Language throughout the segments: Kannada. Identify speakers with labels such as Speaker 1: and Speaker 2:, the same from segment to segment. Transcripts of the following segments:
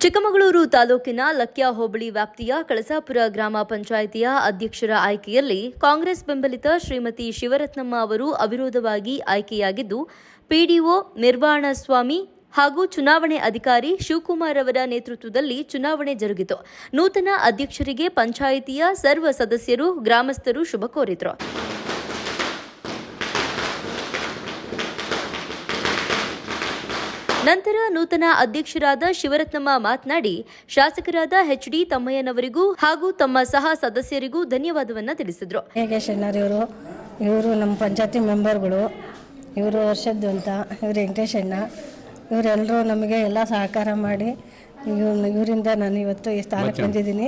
Speaker 1: ಚಿಕ್ಕಮಗಳೂರು ತಾಲೂಕಿನ ಲಕ್ಯ ಹೋಬಳಿ ವ್ಯಾಪ್ತಿಯ ಕಳಸಾಪುರ ಗ್ರಾಮ ಪಂಚಾಯಿತಿಯ ಅಧ್ಯಕ್ಷರ ಆಯ್ಕೆಯಲ್ಲಿ ಕಾಂಗ್ರೆಸ್ ಬೆಂಬಲಿತ ಶ್ರೀಮತಿ ಶಿವರತ್ನಮ್ಮ ಅವರು ಅವಿರೋಧವಾಗಿ ಆಯ್ಕೆಯಾಗಿದ್ದು, ಪಿಡಿಒ, ನಿರ್ವಾಣಸ್ವಾಮಿ ಹಾಗೂ ಚುನಾವಣೆ ಅಧಿಕಾರಿ ಶಿವಕುಮಾರ್ ಅವರ ನೇತೃತ್ವದಲ್ಲಿ ಚುನಾವಣೆ ಜರುಗಿತು. ನೂತನ ಅಧ್ಯಕ್ಷರಿಗೆ ಪಂಚಾಯಿತಿಯ ಸರ್ವ ಸದಸ್ಯರು, ಗ್ರಾಮಸ್ಥರು ಶುಭ ಕೋರಿದರು. ನಂತರ ನೂತನ ಅಧ್ಯಕ್ಷರಾದ ಶಿವರತ್ನಮ್ಮ ಮಾತನಾಡಿ ಶಾಸಕರಾದ ಎಚ್ ಡಿ ತಮ್ಮಯ್ಯನವರಿಗೂ ಹಾಗೂ ತಮ್ಮ ಸಹ ಸದಸ್ಯರಿಗೂ ಧನ್ಯವಾದವನ್ನ ತಿಳಿಸಿದರು.
Speaker 2: ಹೇಗೆ ಇವರು ಇವರು ನಮ್ಮ ಪಂಚಾಯತಿ ಮೆಂಬರ್ಗಳು ಇವರು ವರ್ಷದ್ದು ಅಂತ ಇವರು ವೆಂಕಟೇಶ್ ಅಣ್ಣ ಇವರೆಲ್ಲರೂ ನಮಗೆ ಎಲ್ಲ ಸಹಕಾರ ಮಾಡಿ ಇವನ್ನ ಇವರಿಂದ ನಾನು ಇವತ್ತು ಈ ಸ್ಥಾನಕ್ಕೆ ಬಂದಿದ್ದೀನಿ.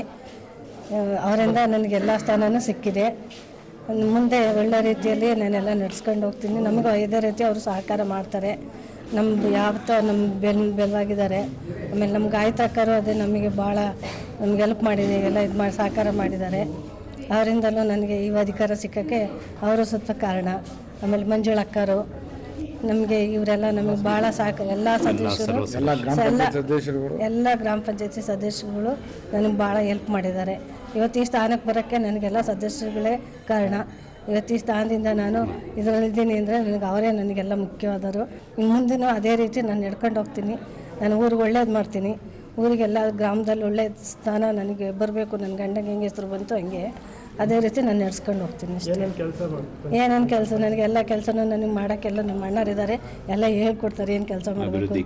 Speaker 2: ಅವರಿಂದ ನನಗೆಲ್ಲ ಸ್ಥಾನವೂ ಸಿಕ್ಕಿದೆ. ಮುಂದೆ ಒಳ್ಳೆ ರೀತಿಯಲ್ಲಿ ನಾನೆಲ್ಲ ನಡ್ಸ್ಕೊಂಡು ಹೋಗ್ತೀನಿ. ನಮಗೂ ಇದೇ ರೀತಿ ಅವರು ಸಹಕಾರ ಮಾಡ್ತಾರೆ. ನಮ್ದು ಯಾವತ್ತೋ ನಮ್ಮ ಬೆಲ್ ಬೆಲ್ಲಾಗಿದ್ದಾರೆ. ಆಮೇಲೆ ನಮ್ಮ ಗಾಯತ್ರಕ್ಕರು ಅದೇ ನಮಗೆ ಭಾಳ ನಮ್ಗೆ ಹೆಲ್ಪ್ ಮಾಡಿದೆ ಎಲ್ಲ ಇದು ಮಾಡಿ ಸಹಕಾರ ಮಾಡಿದ್ದಾರೆ. ಅವರಿಂದಲೂ ನನಗೆ ಈ ಅಧಿಕಾರ ಸಿಕ್ಕಕ್ಕೆ ಅವರು ಸುತ್ತ ಕಾರಣ. ಆಮೇಲೆ ಮಂಜುಳಕ್ಕರು ನಮಗೆ ಇವರೆಲ್ಲ ನಮಗೆ ಭಾಳ ಸಾಕು ಎಲ್ಲ ಸದಸ್ಯರು ಎಲ್ಲ ಎಲ್ಲ ಗ್ರಾಮ ಪಂಚಾಯತಿ ಸದಸ್ಯರುಗಳು. ನನಗೆ ಭಾಳ ಹೆಲ್ಪ್ ಮಾಡಿದ್ದಾರೆ. ಇವತ್ತು ಈ ಸ್ಥಾನಕ್ಕೆ ಬರೋಕ್ಕೆ ನನಗೆಲ್ಲ ಸದಸ್ಯರುಗಳೇ ಕಾರಣ. ಇವತ್ತು ಈ ಸ್ಥಾನದಿಂದ ನಾನು ಇದರಲ್ಲಿದ್ದೀನಿ ಅಂದರೆ ನನಗೆ ಅವರೇ ನನಗೆಲ್ಲ ಮುಖ್ಯವಾದರು ಇನ್ನು ಮುಂದೆನೂ ಅದೇ ರೀತಿ ನಾನು ನಡ್ಕೊಂಡು ಹೋಗ್ತೀನಿ. ನಾನು ಊರಿಗೆ ಒಳ್ಳೇದು ಮಾಡ್ತೀನಿ. ಊರಿಗೆಲ್ಲ ಗ್ರಾಮದಲ್ಲಿ ಒಳ್ಳೆಯ ಸ್ಥಾನ ನನಗೆ ಬರಬೇಕು. ನನ್ನ ಗಂಡಂಗೆ ಹೆಂಗೆ ಹೆಸರು ಬಂತು ಹಂಗೆ ಅದೇ ರೀತಿ ನಾನು ನಡೆಸ್ಕೊಂಡು ಹೋಗ್ತೀನಿ ಅಷ್ಟೇ. ಏನೇನು ಕೆಲಸ ನನಗೆ ಎಲ್ಲ ಕೆಲಸನೂ ನನಗೆ ಮಾಡೋಕ್ಕೆಲ್ಲ ನಮ್ಮ ಅಣ್ಣರಿದ್ದಾರೆ ಎಲ್ಲ ಹೇಳ್ಕೊಡ್ತಾರೆ ಏನು ಕೆಲಸ ಮಾಡಬೇಕು ಅಂತ.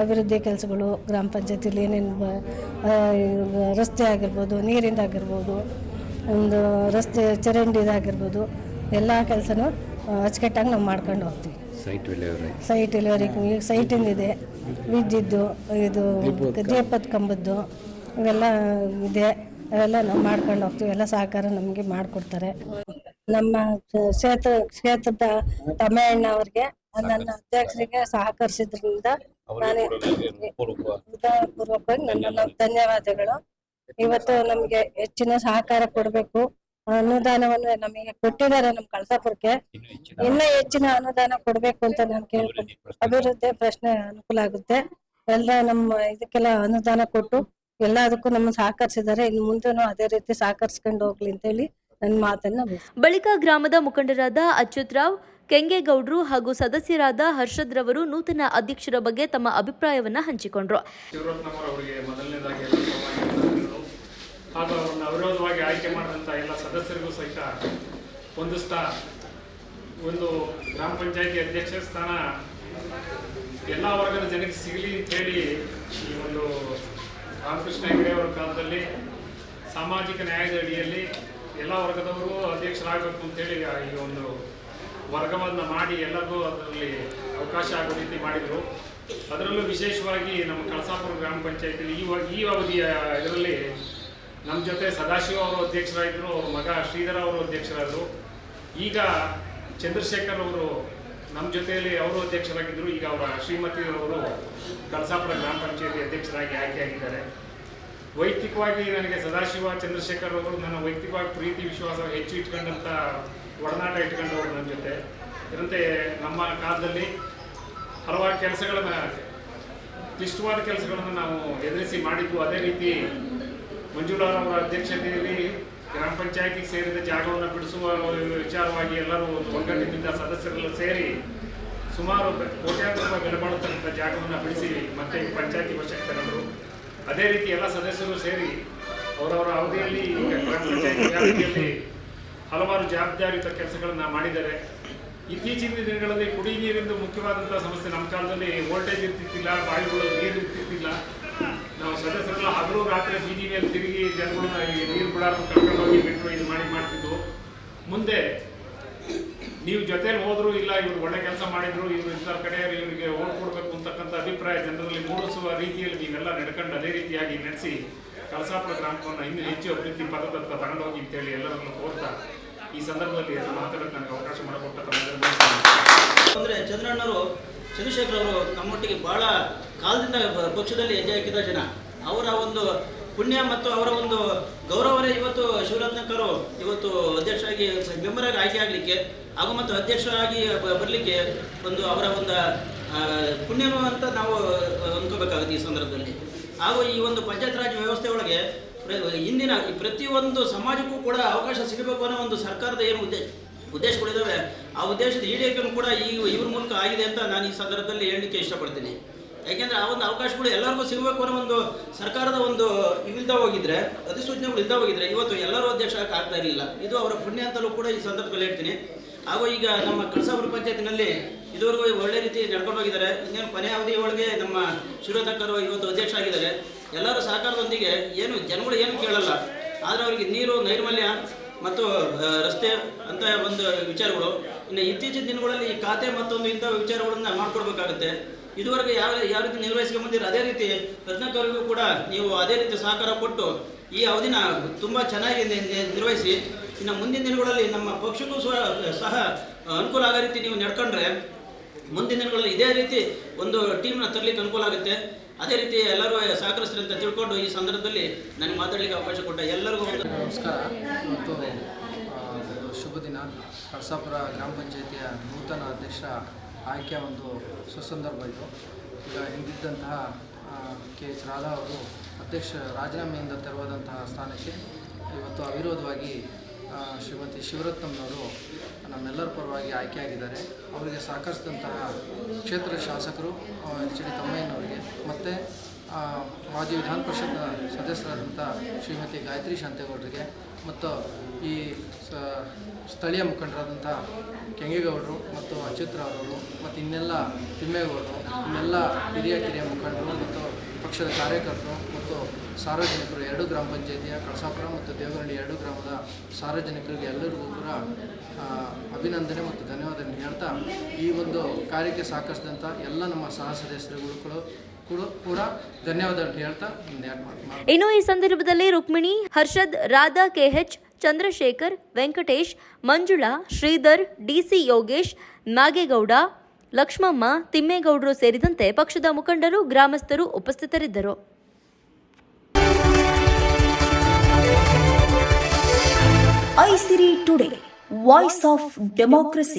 Speaker 2: ಅಭಿವೃದ್ಧಿ ಕೆಲಸಗಳು ಗ್ರಾಮ ಪಂಚಾಯತಿಲಿ ಏನೇನು ಬ- ರಸ್ತೆ ಆಗಿರ್ಬೋದು ನೀರಿಂದ ಆಗಿರ್ಬೋದು ಒಂದು ರಸ್ತೆ ಚರಂಡಿದಾಗಿರ್ಬೋದು ಎಲ್ಲ ಕೆಲಸನೂ ಅಚ್ಚುಕಟ್ಟಾಗಿ ನಾವು ಮಾಡ್ಕೊಂಡು ಹೋಗ್ತೀವಿ.
Speaker 3: ಸೈಟ್ ಡೆಲಿವರಿ
Speaker 2: ಸೈಟ್ ಡೆಲಿವರಿ ಈಗ ಸೈಟಿಂದಿದೆ ವಿದ್ಯುದ್ದು ಇದು ದೀಪದ ಕಂಬದ್ದು ಇವೆಲ್ಲ ಇದೆ. ಅವೆಲ್ಲ ನಾವು ಮಾಡ್ಕೊಂಡು ಹೋಗ್ತೀವಿ. ಎಲ್ಲ ಸಹಕಾರ ನಮಗೆ ಮಾಡಿಕೊಡ್ತಾರೆ. ನಮ್ಮ ಕ್ಷೇತ್ರ ಕ್ಷೇತ್ರದ ತಮ್ಮಣ್ಣ ಅವ್ರಿಗೆ ನನ್ನ ಅಧ್ಯಕ್ಷರಿಗೆ ಸಹಕರಿಸಿದ್ರಿಂದ ನಾನು ಪೂರ್ವಕವಾಗಿ ನನ್ನ ಧನ್ಯವಾದಗಳು. ಇವತ್ತು ನಮ್ಗೆ ಹೆಚ್ಚಿನ ಸಹಕಾರ ಕೊಡ್ಬೇಕು. ಅನುದಾನವನ್ನು ನಮಗೆ ಕೊಟ್ಟಿದ್ದಾರೆ ನಮ್ಮ ಕಳಸಾಪುರಕ್ಕೆ. ಇನ್ನ ಹೆಚ್ಚಿನ ಅನುದಾನ ಕೊಡ್ಬೇಕು ಅಂತ ನಾನು ಕೇಳ್ಕೊಂಡು. ಅಭಿವೃದ್ಧಿ ಪ್ರಶ್ನೆ ಅನುಕೂಲ ಆಗುತ್ತೆ. ಎಲ್ಲ ನಮ್ಮ ಇದಕ್ಕೆಲ್ಲ ಅನುದಾನ ಕೊಟ್ಟು ಎಲ್ಲದಕ್ಕೂ ನಮ್ಮ ಸಹಕರಿಸಿದ್ದಾರೆ. ಇನ್ನು ಮುಂದೆನೂ ಅದೇ ರೀತಿ ಸಹಕರಿಸ್ಕೊಂಡು ಹೋಗ್ಲಿ ಅಂತ ಹೇಳಿ ನನ್ನ ಮಾತನ್ನ.
Speaker 1: ಬಳಿಕ ಗ್ರಾಮದ ಮುಖಂಡರಾದ ಅಚ್ಯುತ್ ರಾವ್ ಕೆಂಗೇಗೌಡ್ರು ಹಾಗೂ ಸದಸ್ಯರಾದ ಹರ್ಷದ್ ರವರು ನೂತನ ಅಧ್ಯಕ್ಷರ ಬಗ್ಗೆ ತಮ್ಮ ಅಭಿಪ್ರಾಯವನ್ನ ಹಂಚಿಕೊಂಡ್ರು
Speaker 4: ಶಿವರತ್ನಮ್ಮರವರಿಗೆ ಮೊದಲನೇದಾಗಿ ಎಲ್ಲ ಪರವಾಗಿ ವಂದನೆಗಳು. ಹಾಗೂ ಅವರನ್ನು ಅವಿರೋಧವಾಗಿ ಆಯ್ಕೆ ಮಾಡಿದಂಥ ಎಲ್ಲ ಸದಸ್ಯರಿಗೂ ಸಹಿತ ಸ್ಥಾನ ಒಂದು ಗ್ರಾಮ ಪಂಚಾಯತಿ ಅಧ್ಯಕ್ಷ ಸ್ಥಾನ ಎಲ್ಲ ವರ್ಗದ ಜನಕ್ಕೆ ಸಿಗಲಿ ಅಂತೇಳಿ ಈ ಒಂದು ರಾಮಕೃಷ್ಣ ಹೆಗಡೆ ಅವರ ಕಾಲದಲ್ಲಿ ಸಾಮಾಜಿಕ ನ್ಯಾಯದ ಅಡಿಯಲ್ಲಿ ಎಲ್ಲ ವರ್ಗದವರು ಅಧ್ಯಕ್ಷರಾಗಬೇಕು ಅಂತೇಳಿ ಈ ಒಂದು ವರ್ಗವನ್ನು ಮಾಡಿ ಎಲ್ಲರಿಗೂ ಅದರಲ್ಲಿ ಅವಕಾಶ ಆಗೋ ರೀತಿ ಮಾಡಿದರು. ಅದರಲ್ಲೂ ವಿಶೇಷವಾಗಿ ನಮ್ಮ ಕಳಸಾಪುರ ಗ್ರಾಮ ಪಂಚಾಯತಿಲಿ ಈ ಈ ಅವಧಿಯ ಇದರಲ್ಲಿ ನಮ್ಮ ಜೊತೆ ಸದಾಶಿವ ಅವರು ಅಧ್ಯಕ್ಷರಾಗಿದ್ದರು ಅವ್ರ ಮಗ ಶ್ರೀಧರ ಅವರು ಅಧ್ಯಕ್ಷರಾದರು. ಈಗ ಚಂದ್ರಶೇಖರ್ ಅವರು ನಮ್ಮ ಜೊತೆಯಲ್ಲಿ ಅವರು ಅಧ್ಯಕ್ಷರಾಗಿದ್ದರು ಈಗ ಅವರ ಶ್ರೀಮತಿ ಅವರು ಕಳಸಾಪುರ ಗ್ರಾಮ ಪಂಚಾಯತಿ ಅಧ್ಯಕ್ಷರಾಗಿ ಆಯ್ಕೆಯಾಗಿದ್ದಾರೆ ವೈಯಕ್ತಿಕವಾಗಿ ನನಗೆ ಸದಾಶಿವ, ಚಂದ್ರಶೇಖರ್ ಅವರು ನನ್ನ ವೈಯಕ್ತಿಕವಾಗಿ ಪ್ರೀತಿ, ವಿಶ್ವಾಸ ಹೆಚ್ಚು ಇಟ್ಕೊಂಡಂಥ ಒಡನಾಟ ಇಟ್ಕೊಂಡವರು ನನ್ನ ಜೊತೆ. ಇದರಂತೆ ನಮ್ಮ ಕಾಲದಲ್ಲಿ ಹಲವಾರು ಕೆಲಸಗಳನ್ನು, ಕ್ಲಿಷ್ಟವಾದ ಕೆಲಸಗಳನ್ನು ನಾವು ಎದುರಿಸಿ ಮಾಡಿದ್ದು ಅದೇ ರೀತಿ ಮಂಜುಳಾ ಅವರ ಅಧ್ಯಕ್ಷತೆಯಲ್ಲಿ ಗ್ರಾಮ ಪಂಚಾಯತಿಗೆ ಸೇರಿದ ಜಾಗವನ್ನು ಬಿಡಿಸುವ ವಿಚಾರವಾಗಿ ಎಲ್ಲರೂ ಒಗ್ಗಟ್ಟಿನಿಂದ ಸದಸ್ಯರೆಲ್ಲ ಸೇರಿ ಸುಮಾರು ಕೋಟ್ಯಾಂತರ ರೂಪಾಯಿ ಬೆಲೆ ಜಾಗವನ್ನು ಬಿಡಿಸಿ ಮತ್ತೆ ಪಂಚಾಯತಿ ವಶಕ್ಕೆ ತಗೊಂಡರು ಅದೇ ರೀತಿ ಎಲ್ಲ ಸದಸ್ಯರು ಸೇರಿ ಅವರವರ ಅವಧಿಯಲ್ಲಿ ಗ್ರಾಮ ಪಂಚಾಯತಿ ವ್ಯಾಪ್ತಿಯಲ್ಲಿ ಹಲವಾರು ಜವಾಬ್ದಾರಿಯುತ ಕೆಲಸಗಳನ್ನು ಮಾಡಿದ್ದಾರೆ. ಇತ್ತೀಚಿನ ದಿನಗಳಲ್ಲಿ ಕುಡಿ ನೀರಿಂದು ಮುಖ್ಯವಾದಂಥ ಸಮಸ್ಯೆ ನಮ್ಮ ಕಾಲದಲ್ಲಿ ವೋಲ್ಟೇಜ್ ಇರ್ತಿತ್ತಿಲ್ಲ, ಬಾವಿಗಳು ನೀರು ಇರ್ತಿತ್ತಿಲ್ಲ. ನಾವು ಸದಸ್ಯರೆಲ್ಲ ಹಗಲು ರಾತ್ರಿ ಬೀದಿ ಮೇಲೆ ತಿರುಗಿ ಜನಗಳನ್ನ ನೀರು ಬಿಡಾರ್ದು ಕರ್ಕೊಂಡು ಹೋಗಿ ಬಿಟ್ಟು ಇದು ಮಾಡಿ ಮಾಡ್ತಿದ್ವು. ಮುಂದೆ ನೀವು ಜೊತೆಲಿ ಹೋದ್ರು ಇಲ್ಲ, ಇವ್ರು ಒಳ್ಳೆ ಕೆಲಸ ಮಾಡಿದ್ರು, ಇವ್ರು ಇಂಥ ಕಡೆ ಇವರಿಗೆ ಓಟ್ ಕೊಡಬೇಕು ಅಂತಕ್ಕಂಥ ಅಭಿಪ್ರಾಯ ಜನರಲ್ಲಿ ಮೂಡಿಸುವ ರೀತಿಯಲ್ಲಿ ನೀವೆಲ್ಲ ನಡ್ಕೊಂಡು ಅದೇ ರೀತಿಯಾಗಿ ನಡೆಸಿ ಕಳಸಾಪುರ ಗ್ರಾಮವನ್ನು ಇನ್ನೂ ಹೆಚ್ಚು ಅಭಿವೃದ್ಧಿ ಪದದತ್ತ ತಗೊಂಡೋಗಿ ಅಂತೇಳಿ ಎಲ್ಲರನ್ನು ಕೋರ್ತಾ ಈ ಸಂದರ್ಭದಲ್ಲಿ ಮಾತಾಡೋಕ್ಕೆ ನನಗೆ ಅವಕಾಶ ಮಾಡಿಕೊಟ್ಟ
Speaker 5: ಅಂದರೆ ಚಂದ್ರಣ್ಣವರು, ಚಂದ್ರಶೇಖರ್ ಅವರು ನಮ್ಮೊಟ್ಟಿಗೆ ಬಹಳ ಕಾಲದಿಂದ ಪಕ್ಷದಲ್ಲಿ ಹೆಜ್ಜೆ ಹಾಕಿದ ಜನ. ಅವರ ಒಂದು ಪುಣ್ಯ ಮತ್ತು ಅವರ ಒಂದು ಗೌರವನೇ ಇವತ್ತು ಶಿವರತ್ನಕರು ಇವತ್ತು ಅಧ್ಯಕ್ಷರಾಗಿ ಮೆಂಬರ್ ಆಗಿ ಆಯ್ಕೆ ಆಗಲಿಕ್ಕೆ ಹಾಗೂ ಮತ್ತು ಅಧ್ಯಕ್ಷರಾಗಿ ಬರಲಿಕ್ಕೆ ಒಂದು ಅವರ ಒಂದು ಪುಣ್ಯ ಅಂತ ನಾವು ಅಂದ್ಕೋಬೇಕಾಗುತ್ತೆ ಈ ಸಂದರ್ಭದಲ್ಲಿ. ಹಾಗೂ ಈ ಒಂದು ಪಂಚಾಯತ್ ರಾಜ್ ವ್ಯವಸ್ಥೆ ಒಳಗೆ ಇಂದಿನ ಪ್ರತಿಯೊಂದು ಸಮಾಜಕ್ಕೂ ಕೂಡ ಅವಕಾಶ ಸಿಗಬೇಕು ಅನ್ನೋ ಒಂದು ಸರ್ಕಾರದ ಏನು ಉದ್ದೇಶ ಉದ್ದೇಶಗಳಿದ್ದಾವೆ ಆ ಉದ್ದೇಶದ ಈಡೇರಿಕೆಯನ್ನು ಕೂಡ ಈ ಇವ್ರ ಮೂಲಕ ಆಗಿದೆ ಅಂತ ನಾನು ಈ ಸಂದರ್ಭದಲ್ಲಿ ಹೇಳಲಿಕ್ಕೆ ಇಷ್ಟಪಡ್ತೀನಿ. ಯಾಕೆಂದ್ರೆ ಆ ಒಂದು ಅವಕಾಶಗಳು ಎಲ್ಲರಿಗೂ ಸಿಗಬೇಕು ಅನ್ನೋ ಒಂದು ಸರ್ಕಾರದ ಒಂದು ಇವಿಲ್ದ ಹೋಗಿದ್ರೆ, ಅಧಿಸೂಚನೆಗಳು ಇಲ್ದ ಹೋಗಿದ್ರೆ ಇವತ್ತು ಎಲ್ಲರೂ ಅಧ್ಯಕ್ಷ ಆಗ್ತಾ ಇರಲಿಲ್ಲ. ಇದು ಅವರ ಪುಣ್ಯ ಅಂತಲೂ ಕೂಡ ಈ ಸಂದರ್ಭದಲ್ಲಿ ಹೇಳ್ತೀನಿ. ಹಾಗೂ ಈಗ ನಮ್ಮ ಕಳಸಾಪುರ ಪಂಚಾಯತಿನಲ್ಲಿ ಇದುವರೆಗೂ ಒಳ್ಳೆ ರೀತಿ ನಡ್ಕೊಂಡು ಹೋಗಿದ್ದಾರೆ. ಇನ್ನೇನು ಕೊನೆ ಅವಧಿ ಒಳಗೆ ನಮ್ಮ ಶಿರೋಧಕರು ಇವತ್ತು ಅಧ್ಯಕ್ಷ ಆಗಿದ್ದಾರೆ. ಎಲ್ಲರೂ ಸಹಕಾರದೊಂದಿಗೆ ಏನು ಜನಗಳು ಏನು ಕೇಳಲ್ಲ. ಆದರೆ ಅವರಿಗೆ ನೀರು, ನೈರ್ಮಲ್ಯ ಮತ್ತು ರಸ್ತೆ ಅಂತ ಒಂದು ವಿಚಾರಗಳು. ಇನ್ನು ಇತ್ತೀಚಿನ ದಿನಗಳಲ್ಲಿ ಈ ಖಾತೆ ಮತ್ತೊಂದು ಇಂಥ ವಿಚಾರಗಳನ್ನು ಮಾಡ್ಕೊಡ್ಬೇಕಾಗುತ್ತೆ. ಇದುವರೆಗೆ ಯಾವ ಯಾವ ರೀತಿ ನಿರ್ವಹಿಸ್ಕೊಂಡು ಬಂದಿರೋ ಅದೇ ರೀತಿ ರತ್ನಾಕರ್ಗೂ ಕೂಡ ನೀವು ಅದೇ ರೀತಿ ಸಹಕಾರ ಕೊಟ್ಟು ಈ ಅವಧಿನ ತುಂಬ ಚೆನ್ನಾಗಿ ನಿರ್ವಹಿಸಿ. ಇನ್ನು ಮುಂದಿನ ದಿನಗಳಲ್ಲಿ ನಮ್ಮ ಪಕ್ಷಕ್ಕೂ ಸಹ ಅನುಕೂಲ ಆಗೋ ರೀತಿ ನೀವು ನಡ್ಕೊಂಡ್ರೆ ಮುಂದಿನ ದಿನಗಳಲ್ಲಿ ಇದೇ ರೀತಿ ಒಂದು ಟೀಮ್ನ ತರಲಿಕ್ಕೆ ಅನುಕೂಲ ಆಗುತ್ತೆ. ಅದೇ ರೀತಿ ಎಲ್ಲರೂ ಸಹಕರಿಸ್ತಾರೆ ಅಂತ ತಿಳ್ಕೊಂಡು ಈ ಸಂದರ್ಭದಲ್ಲಿ ನನಗೆ ಮಾತಾಡಲಿಕ್ಕೆ ಅವಕಾಶ ಕೊಟ್ಟ ಎಲ್ಲರಿಗೂ
Speaker 3: ನಮಸ್ಕಾರ. ಮತ್ತು ಶುಭ ದಿನ. ಕಳಸಾಪುರ ಗ್ರಾಮ ಪಂಚಾಯಿತಿಯ ನೂತನ ಅಧ್ಯಕ್ಷ ಆಯ್ಕೆ ಒಂದು ಸುಸಂದರ್ಭ ಇದು. ಈಗ ಹಿಂದಿದ್ದಂತಹ ಕೆ ಎಚ್ ರಾಧಾ ಅವರು ಅಧ್ಯಕ್ಷ ರಾಜೀನಾಮೆಯಿಂದ ತೆರವಾದಂತಹ ಸ್ಥಾನಕ್ಕೆ ಇವತ್ತು ಅವಿರೋಧವಾಗಿ ಶ್ರೀಮತಿ ಶಿವರತ್ನಂನವರು ನಮ್ಮೆಲ್ಲರ ಪರವಾಗಿ ಆಯ್ಕೆಯಾಗಿದ್ದಾರೆ ಅವರಿಗೆ ಸಹಕರಿಸಿದಂತಹ ಕ್ಷೇತ್ರ ಶಾಸಕರು ಎಚ್ ಡಿ ತಮ್ಮಯ್ಯನವರಿಗೆ ಮತ್ತು ಮಾಜಿ ವಿಧಾನ ಪರಿಷತ್ನ ಸದಸ್ಯರಾದಂಥ ಶ್ರೀಮತಿ ಗಾಯತ್ರಿ ಶಾಂತೇಗೌಡರಿಗೆ ಮತ್ತು ಈ ಸ್ಥಳೀಯ ಮುಖಂಡರಾದಂಥ ಕೆಂಗೇಗೌಡರು ಮತ್ತು ಅಚ್ಯುತ್ರ ಅವರು ಮತ್ತು ಇನ್ನೆಲ್ಲ ತಿಮ್ಮೇಗೌಡರು ಇನ್ನೆಲ್ಲ ಹಿರಿಯ ಕಿರಿಯ ಮುಖಂಡರು ಮತ್ತು ಪಕ್ಷದ ಕಾರ್ಯಕರ್ತರು ಮತ್ತು ಸಾರ್ವಜನಿಕರು ಎರಡು ಗ್ರಾಮ ಪಂಚಾಯಿತಿಯ ಕಳಸಾಪುರ ಮತ್ತು ದೇವಗಂಡಿ ಎರಡು ಗ್ರಾಮದ ಸಾರ್ವಜನಿಕರಿಗೆ ಎಲ್ಲರಿಗೂ ಕೂಡ ಅಭಿನಂದನೆ ಮತ್ತು ಧನ್ಯವಾದಗಳನ್ನು ಹೇಳ್ತಾ ಈ ಒಂದು ಕಾರ್ಯಕ್ಕೆ ಸಹಕರಿಸಿದಂಥ ಎಲ್ಲ ನಮ್ಮ ಸಹ ಸದಸ್ಯರುಗಳು ಕೂಡ ಕೂಡ ಕೂಡ ಧನ್ಯವಾದ ಹೇಳ್ತಾ
Speaker 1: ಇನ್ನು ಈ ಸಂದರ್ಭದಲ್ಲಿ ರುಕ್ಮಿಣಿ ಹರ್ಷದ್ ರಾಧಾ ಕೆಎಚ್ ಚಂದ್ರಶೇಖರ್ ವೆಂಕಟೇಶ್ ಮಂಜುಳಾ ಶ್ರೀಧರ್ ಡಿಸಿ ಯೋಗೇಶ್ ನಾಗೇಗೌಡ ಲಕ್ಷ್ಮಮ್ಮ ತಿಮ್ಮೇಗೌಡರು ಸೇರಿದಂತೆ ಪಕ್ಷದ ಮುಖಂಡರು ಗ್ರಾಮಸ್ಥರು ಉಪಸ್ಥಿತರಿದ್ದರು.
Speaker 6: Aisiri today voice of democracy.